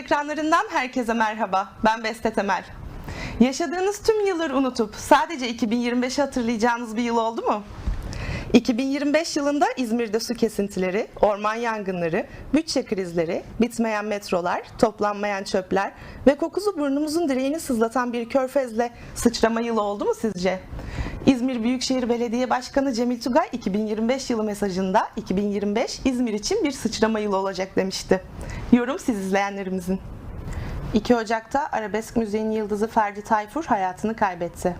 Ekranlarından herkese merhaba. Ben Beste Temel. Yaşadığınız tüm yılları unutup sadece 2025'i hatırlayacağınız bir yıl oldu mu? 2025 yılında İzmir'de su kesintileri, orman yangınları, bütçe krizleri, bitmeyen metrolar, toplanmayan çöpler ve kokusu burnumuzun direğini sızlatan bir körfezle sıçrama yılı oldu mu sizce? İzmir Büyükşehir Belediye Başkanı Cemil Tugay 2025 yılı mesajında 2025 İzmir için bir sıçrama yılı olacak demişti. Yorum siz izleyenlerimizin. 2 Ocak'ta arabesk müziğin yıldızı Ferdi Tayfur hayatını kaybetti.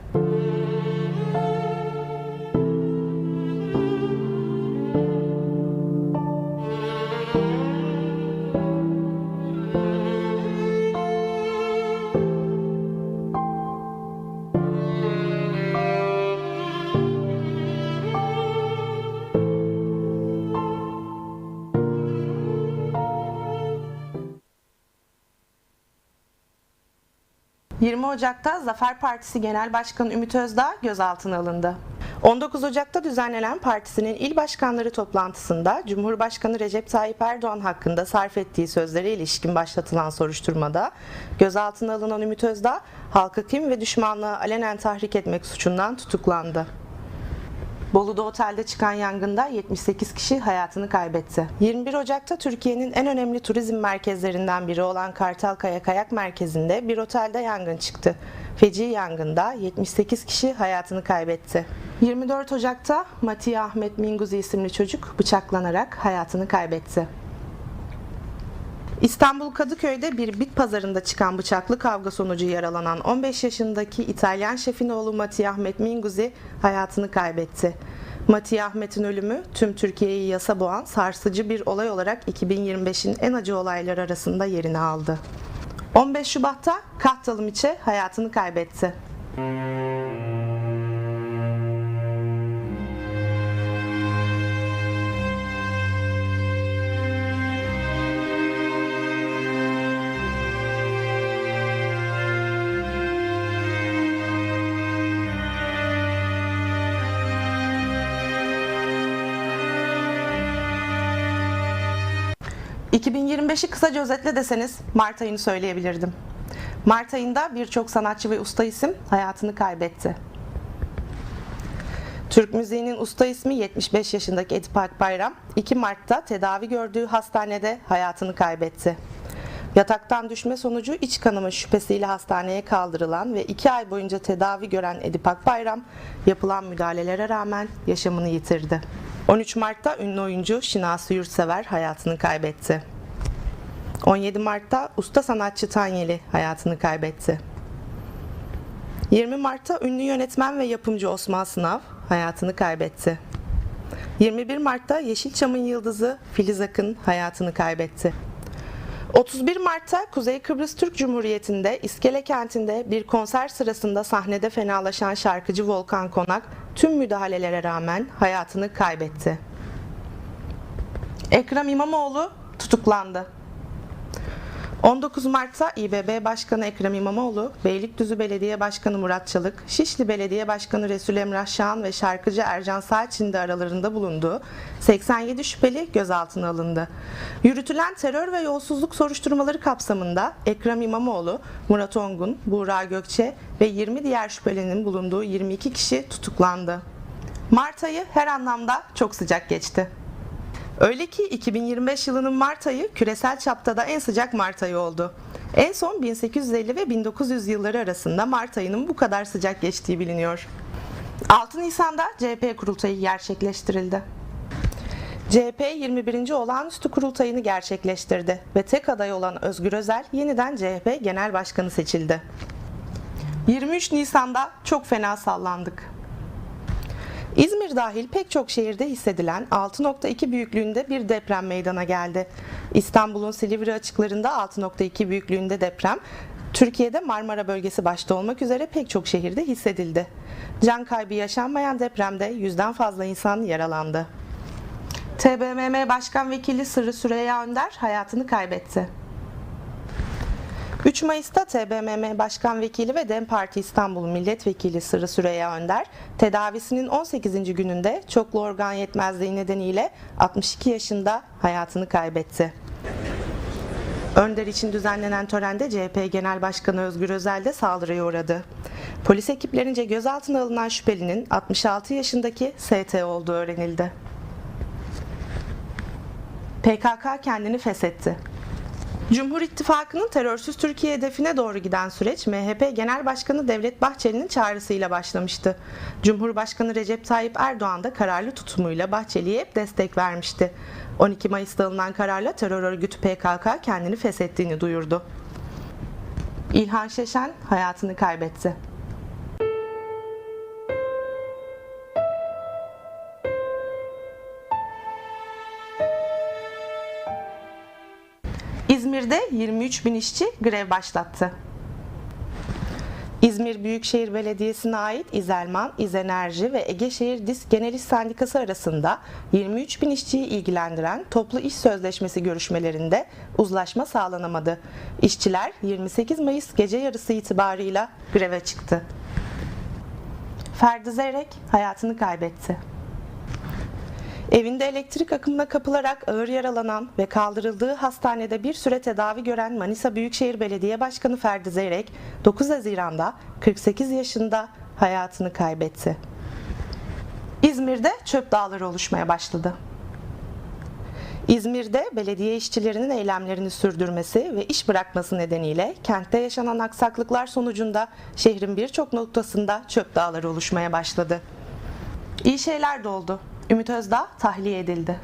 ...20 Ocak'ta Zafer Partisi Genel Başkanı Ümit Özdağ gözaltına alındı. 19 Ocak'ta düzenlenen partisinin il başkanları toplantısında Cumhurbaşkanı Recep Tayyip Erdoğan hakkında sarf ettiği sözlere ilişkin başlatılan soruşturmada gözaltına alınan Ümit Özdağ, halkı kim ve düşmanlığı alenen tahrik etmek suçundan tutuklandı. Bolu'da otelde çıkan yangında 78 kişi hayatını kaybetti. 21 Ocak'ta Türkiye'nin en önemli turizm merkezlerinden biri olan Kartalkaya Kayak Merkezi'nde bir otelde yangın çıktı. Feci yangında 78 kişi hayatını kaybetti. 24 Ocak'ta Matiye Ahmet Minguzi isimli çocuk bıçaklanarak hayatını kaybetti. İstanbul Kadıköy'de bir bit pazarında çıkan bıçaklı kavga sonucu yaralanan 15 yaşındaki İtalyan şefin oğlu Matiye Ahmet Minguzi hayatını kaybetti. Matiye Ahmet'in ölümü tüm Türkiye'yi yasa boğan sarsıcı bir olay olarak 2025'in en acı olayları arasında yerini aldı. 15 Şubat'ta Kahtalı Miçe hayatını kaybetti. ...2025'i kısaca özetle deseniz Mart ayını söyleyebilirdim. Mart ayında birçok sanatçı ve usta isim hayatını kaybetti. Türk müziğinin usta ismi 75 yaşındaki Edip Akbayram 2 Mart'ta tedavi gördüğü hastanede hayatını kaybetti. Yataktan düşme sonucu iç kanama şüphesiyle hastaneye kaldırılan ve 2 ay boyunca tedavi gören Edip Akbayram yapılan müdahalelere rağmen yaşamını yitirdi. 13 Mart'ta ünlü oyuncu Şinasi Yurtsever hayatını kaybetti. 17 Mart'ta usta sanatçı Tanyeli hayatını kaybetti. 20 Mart'ta ünlü yönetmen ve yapımcı Osman Sınav hayatını kaybetti. 21 Mart'ta Yeşilçam'ın yıldızı Filiz Akın hayatını kaybetti. 31 Mart'ta Kuzey Kıbrıs Türk Cumhuriyeti'nde İskele kentinde bir konser sırasında sahnede fenalaşan şarkıcı Volkan Konak tüm müdahalelere rağmen hayatını kaybetti. Ekrem İmamoğlu tutuklandı. 19 Mart'ta İBB Başkanı Ekrem İmamoğlu, Beylikdüzü Belediye Başkanı Murat Çalık, Şişli Belediye Başkanı Resul Emrah Şahan ve şarkıcı Ercan Saatçin de aralarında bulunduğu 87 şüpheli gözaltına alındı. Yürütülen terör ve yolsuzluk soruşturmaları kapsamında Ekrem İmamoğlu, Murat Ongun, Buğra Gökçe ve 20 diğer şüphelinin bulunduğu 22 kişi tutuklandı. Mart ayı her anlamda çok sıcak geçti. Öyle ki 2025 yılının Mart ayı küresel çapta da en sıcak Mart ayı oldu. En son 1850 ve 1900 yılları arasında Mart ayının bu kadar sıcak geçtiği biliniyor. 6 Nisan'da CHP kurultayı gerçekleştirildi. CHP 21. olağanüstü kurultayını gerçekleştirdi ve tek aday olan Özgür Özel yeniden CHP Genel Başkanı seçildi. 23 Nisan'da çok fena sallandık. İzmir dahil pek çok şehirde hissedilen 6.2 büyüklüğünde bir deprem meydana geldi. İstanbul'un Silivri açıklarında 6.2 büyüklüğünde deprem, Türkiye'de Marmara bölgesi başta olmak üzere pek çok şehirde hissedildi. Can kaybı yaşanmayan depremde yüzden fazla insan yaralandı. TBMM Başkan Vekili Sırrı Süreyya Önder hayatını kaybetti. 3 Mayıs'ta TBMM Başkan Vekili ve DEM Parti İstanbul Milletvekili Sırrı Süreyya Önder, tedavisinin 18. gününde çoklu organ yetmezliği nedeniyle 62 yaşında hayatını kaybetti. Önder için düzenlenen törende CHP Genel Başkanı Özgür Özel de saldırıya uğradı. Polis ekiplerince gözaltına alınan şüphelinin 66 yaşındaki ST olduğu öğrenildi. PKK kendini feshetti. Cumhur İttifakı'nın terörsüz Türkiye hedefine doğru giden süreç MHP Genel Başkanı Devlet Bahçeli'nin çağrısıyla başlamıştı. Cumhurbaşkanı Recep Tayyip Erdoğan da kararlı tutumuyla Bahçeli'ye hep destek vermişti. 12 Mayıs'ta alınan kararla terör örgütü PKK kendini feshettiğini duyurdu. İlhan Şeşen hayatını kaybetti. 23 bin işçi grev başlattı. İzmir Büyükşehir Belediyesi'ne ait İzelman, İzenerji ve Egeşehir Disk Genel İş Sendikası arasında 23 bin işçiyi ilgilendiren toplu iş sözleşmesi görüşmelerinde uzlaşma sağlanamadı. İşçiler 28 Mayıs gece yarısı itibarıyla greve çıktı. Ferdi Zeyrek hayatını kaybetti. Evinde elektrik akımına kapılarak ağır yaralanan ve kaldırıldığı hastanede bir süre tedavi gören Manisa Büyükşehir Belediye Başkanı Ferdi Zeyrek 9 Haziran'da 48 yaşında hayatını kaybetti. İzmir'de çöp dağları oluşmaya başladı. İzmir'de belediye işçilerinin eylemlerini sürdürmesi ve iş bırakması nedeniyle kentte yaşanan aksaklıklar sonucunda şehrin birçok noktasında çöp dağları oluşmaya başladı. İyi şeyler de oldu. Ümit Özdağ tahliye edildi.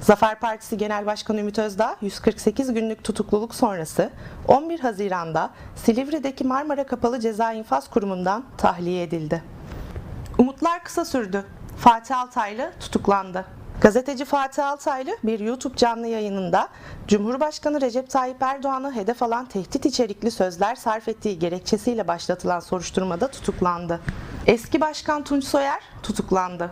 Zafer Partisi Genel Başkanı Ümit Özdağ 148 günlük tutukluluk sonrası 11 Haziran'da Silivri'deki Marmara Kapalı Ceza İnfaz Kurumu'ndan tahliye edildi. Umutlar kısa sürdü. Fatih Altaylı tutuklandı. Gazeteci Fatih Altaylı bir YouTube canlı yayınında Cumhurbaşkanı Recep Tayyip Erdoğan'ı hedef alan tehdit içerikli sözler sarf ettiği gerekçesiyle başlatılan soruşturmada tutuklandı. Eski Başkan Tunç Soyer tutuklandı.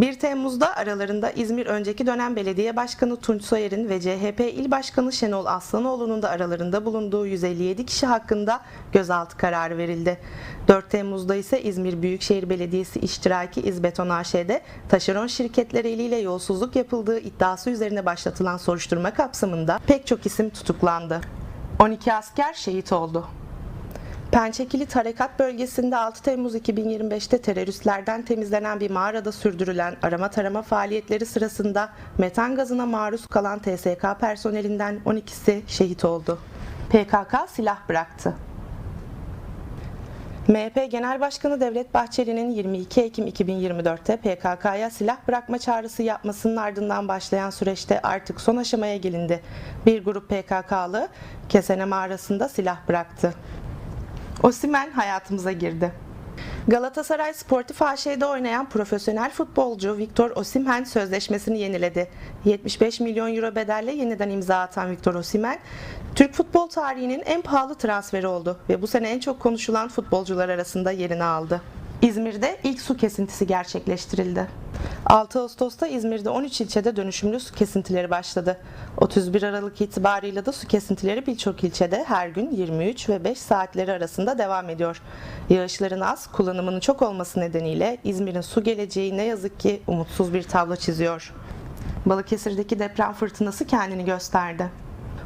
1 Temmuz'da aralarında İzmir önceki dönem belediye başkanı Tunç Soyer'in ve CHP il başkanı Şenol Aslanoğlu'nun da aralarında bulunduğu 157 kişi hakkında gözaltı kararı verildi. 4 Temmuz'da ise İzmir Büyükşehir Belediyesi iştiraki İzbeton AŞ'de taşeron şirketler eliyle yolsuzluk yapıldığı iddiası üzerine başlatılan soruşturma kapsamında pek çok isim tutuklandı. 12 asker şehit oldu. Pençekili Tarekat bölgesinde 6 Temmuz 2025'te teröristlerden temizlenen bir mağarada sürdürülen arama tarama faaliyetleri sırasında metan gazına maruz kalan TSK personelinden 12'si şehit oldu. PKK silah bıraktı. MHP Genel Başkanı Devlet Bahçeli'nin 22 Ekim 2024'te PKK'ya silah bırakma çağrısı yapmasının ardından başlayan süreçte artık son aşamaya gelindi. Bir grup PKK'lı Kesene mağarasında silah bıraktı. Osimen hayatımıza girdi. Galatasaray Sportif AŞ'de oynayan profesyonel futbolcu Victor Osimhen sözleşmesini yeniledi. 75 milyon euro bedelle yeniden imza atan Victor Osimhen, Türk futbol tarihinin en pahalı transferi oldu ve bu sene en çok konuşulan futbolcular arasında yerini aldı. İzmir'de ilk su kesintisi gerçekleştirildi. 6 Ağustos'ta İzmir'de 13 ilçede dönüşümlü su kesintileri başladı. 31 Aralık itibarıyla da su kesintileri birçok ilçede her gün 23 ve 5 saatleri arasında devam ediyor. Yağışların az, kullanımının çok olması nedeniyle İzmir'in su geleceği ne yazık ki umutsuz bir tablo çiziyor. Balıkesir'deki deprem fırtınası kendini gösterdi.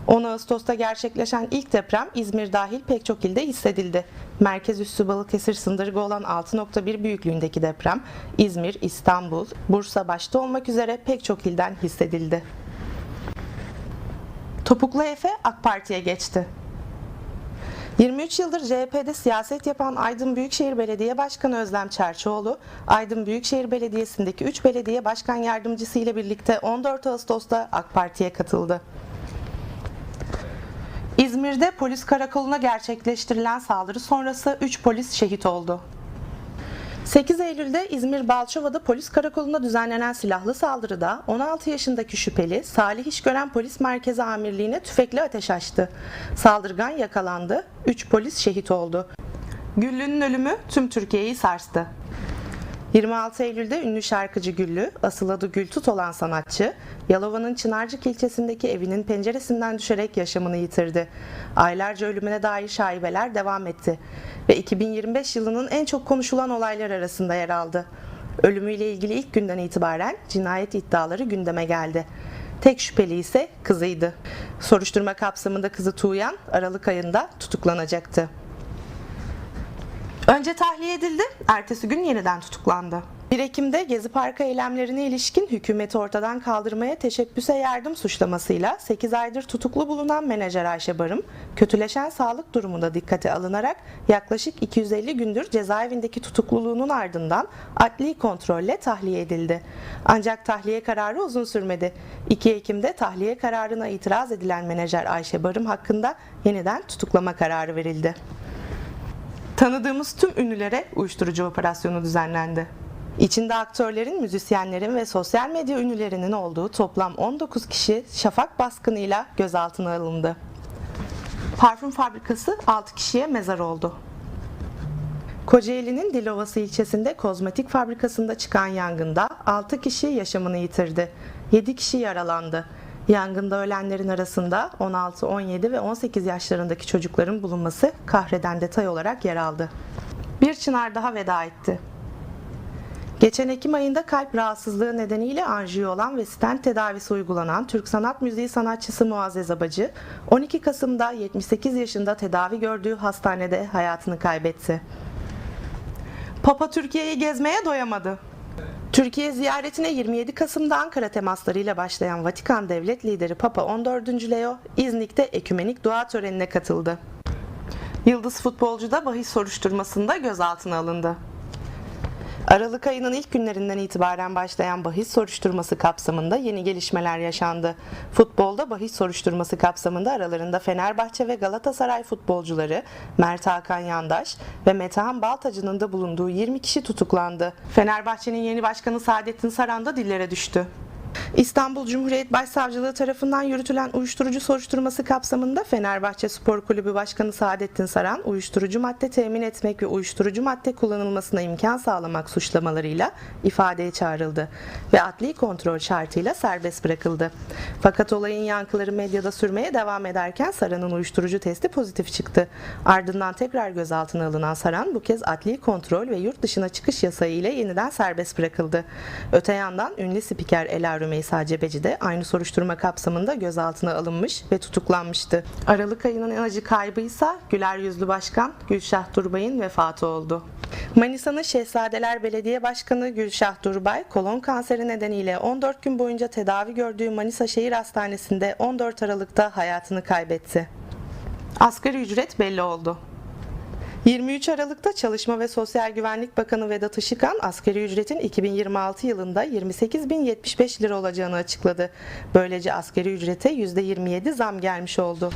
10 Ağustos'ta gerçekleşen ilk deprem İzmir dahil pek çok ilde hissedildi. Merkez üssü Balıkesir sındırgı olan 6.1 büyüklüğündeki deprem İzmir, İstanbul, Bursa başta olmak üzere pek çok ilden hissedildi. Topuklu Efe AK Parti'ye geçti. 23 yıldır CHP'de siyaset yapan Aydın Büyükşehir Belediye Başkanı Özlem Çerçioğlu, Aydın Büyükşehir Belediyesi'ndeki 3 belediye başkan yardımcısı ile birlikte 14 Ağustos'ta AK Parti'ye katıldı. İzmir'de polis karakoluna gerçekleştirilen saldırı sonrası 3 polis şehit oldu. 8 Eylül'de İzmir Balçova'da polis karakolunda düzenlenen silahlı saldırıda 16 yaşındaki şüpheli Salih İşgören Polis Merkezi Amirliğine tüfekle ateş açtı. Saldırgan yakalandı, 3 polis şehit oldu. Güllü'nün ölümü tüm Türkiye'yi sarstı. 26 Eylül'de ünlü şarkıcı Güllü, asıl adı Gültut olan sanatçı, Yalova'nın Çınarcık ilçesindeki evinin penceresinden düşerek yaşamını yitirdi. Aylarca ölümüne dair şaibeler devam etti ve 2025 yılının en çok konuşulan olaylar arasında yer aldı. Ölümüyle ilgili ilk günden itibaren cinayet iddiaları gündeme geldi. Tek şüpheli ise kızıydı. Soruşturma kapsamında kızı Tuğyan Aralık ayında tutuklanacaktı. Önce tahliye edildi, ertesi gün yeniden tutuklandı. 1 Ekim'de Gezi Parkı eylemlerine ilişkin hükümeti ortadan kaldırmaya teşebbüse yardım suçlamasıyla 8 aydır tutuklu bulunan menajer Ayşe Barım, kötüleşen sağlık durumu da dikkate alınarak yaklaşık 250 gündür cezaevindeki tutukluluğunun ardından adli kontrolle tahliye edildi. Ancak tahliye kararı uzun sürmedi. 2 Ekim'de tahliye kararına itiraz edilen menajer Ayşe Barım hakkında yeniden tutuklama kararı verildi. Tanıdığımız tüm ünlülere uyuşturucu operasyonu düzenlendi. İçinde aktörlerin, müzisyenlerin ve sosyal medya ünlülerinin olduğu toplam 19 kişi şafak baskınıyla gözaltına alındı. Parfüm fabrikası 6 kişiye mezar oldu. Kocaeli'nin Dilovası ilçesinde kozmetik fabrikasında çıkan yangında 6 kişi yaşamını yitirdi. 7 kişi yaralandı. Yangında ölenlerin arasında 16, 17 ve 18 yaşlarındaki çocukların bulunması kahreden detay olarak yer aldı. Bir çınar daha veda etti. Geçen Ekim ayında kalp rahatsızlığı nedeniyle anjiyo olan ve stent tedavisi uygulanan Türk sanat müziği sanatçısı Muazzez Abacı, 12 Kasım'da 78 yaşında tedavi gördüğü hastanede hayatını kaybetti. Papa Türkiye'yi gezmeye doyamadı. Türkiye ziyaretine 27 Kasım'da Ankara temaslarıyla başlayan Vatikan devlet lideri Papa 14. Leo, İznik'te ekümenik dua törenine katıldı. Yıldız futbolcu da bahis soruşturmasında gözaltına alındı. Aralık ayının ilk günlerinden itibaren başlayan bahis soruşturması kapsamında yeni gelişmeler yaşandı. Futbolda bahis soruşturması kapsamında aralarında Fenerbahçe ve Galatasaray futbolcuları Mert Hakan Yandaş ve Metehan Baltacı'nın da bulunduğu 20 kişi tutuklandı. Fenerbahçe'nin yeni başkanı Saadettin Saran da dillere düştü. İstanbul Cumhuriyet Başsavcılığı tarafından yürütülen uyuşturucu soruşturması kapsamında Fenerbahçe Spor Kulübü Başkanı Saadettin Saran, uyuşturucu madde temin etmek ve uyuşturucu madde kullanılmasına imkan sağlamak suçlamalarıyla ifadeye çağrıldı ve adli kontrol şartıyla serbest bırakıldı. Fakat olayın yankıları medyada sürmeye devam ederken Saran'ın uyuşturucu testi pozitif çıktı. Ardından tekrar gözaltına alınan Saran bu kez adli kontrol ve yurt dışına çıkış yasağı ile yeniden serbest bırakıldı. Öte yandan ünlü spiker Ela Rümeysa Cebeci de aynı soruşturma kapsamında gözaltına alınmış ve tutuklanmıştı. Aralık ayının en acı kaybıysa Güler Yüzlü Başkan Gülşah Durbay'ın vefatı oldu. Manisa'nın Şehzadeler Belediye Başkanı Gülşah Durbay, kolon kanseri nedeniyle 14 gün boyunca tedavi gördüğü Manisa Şehir Hastanesi'nde 14 Aralık'ta hayatını kaybetti. Asgari ücret belli oldu. 23 Aralık'ta Çalışma ve Sosyal Güvenlik Bakanı Vedat Işıkhan asgari ücretin 2026 yılında 28.075 lira olacağını açıkladı. Böylece asgari ücrete %27 zam gelmiş oldu.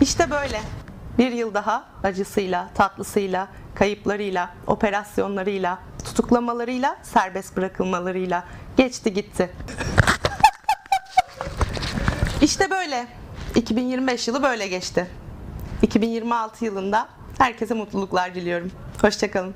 İşte böyle. Bir yıl daha acısıyla, tatlısıyla, kayıplarıyla, operasyonlarıyla, tutuklamalarıyla, serbest bırakılmalarıyla geçti gitti. İşte böyle. 2025 yılı böyle geçti. 2026 yılında herkese mutluluklar diliyorum. Hoşçakalın.